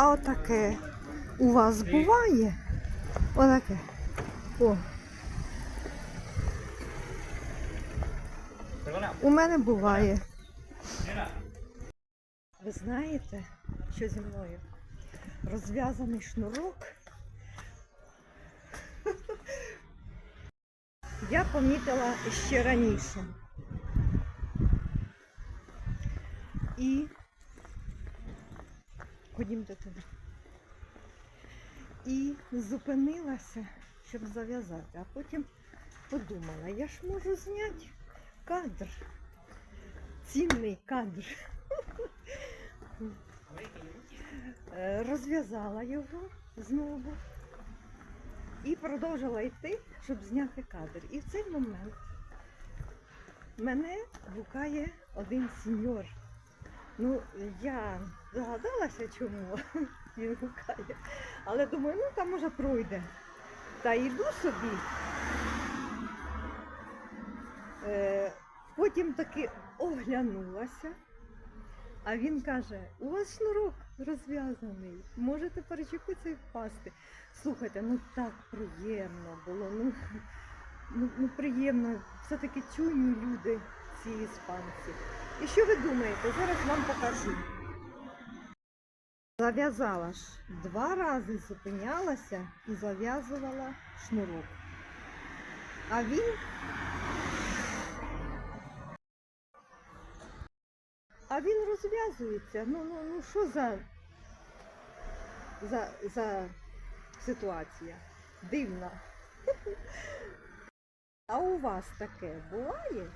А отаке у вас буває? Отаке. О. У мене буває. Ви знаєте, що зі мною? Розв'язаний шнурок. Я помітила ще раніше. І ходімте туди. І зупинилася, щоб зав'язати, а потім подумала, я ж можу зняти кадр. Цінний кадр. Е, Розв'язала його знову і продовжила йти, щоб зняти кадр. І в цей момент мене гукає один сеньор. Ну, я догадалася, чому він гукає, але думаю, ну там може пройде. Та йду собі. Е, потім таки оглянулася, а він каже, у вас шнурок розв'язаний, можете перечепитися і впасти. Слухайте, ну так приємно було. Ну, ну, ну приємно. Все-таки чуйні люди ці іспанці. І що ви думаєте? Зараз вам покажу. Зав'язала ж два рази зупинялася і зав'язувала шнурок. А він. А він розв'язується. Ну, ну, ну що за, за, за ситуація? Дивна. А у вас таке буває?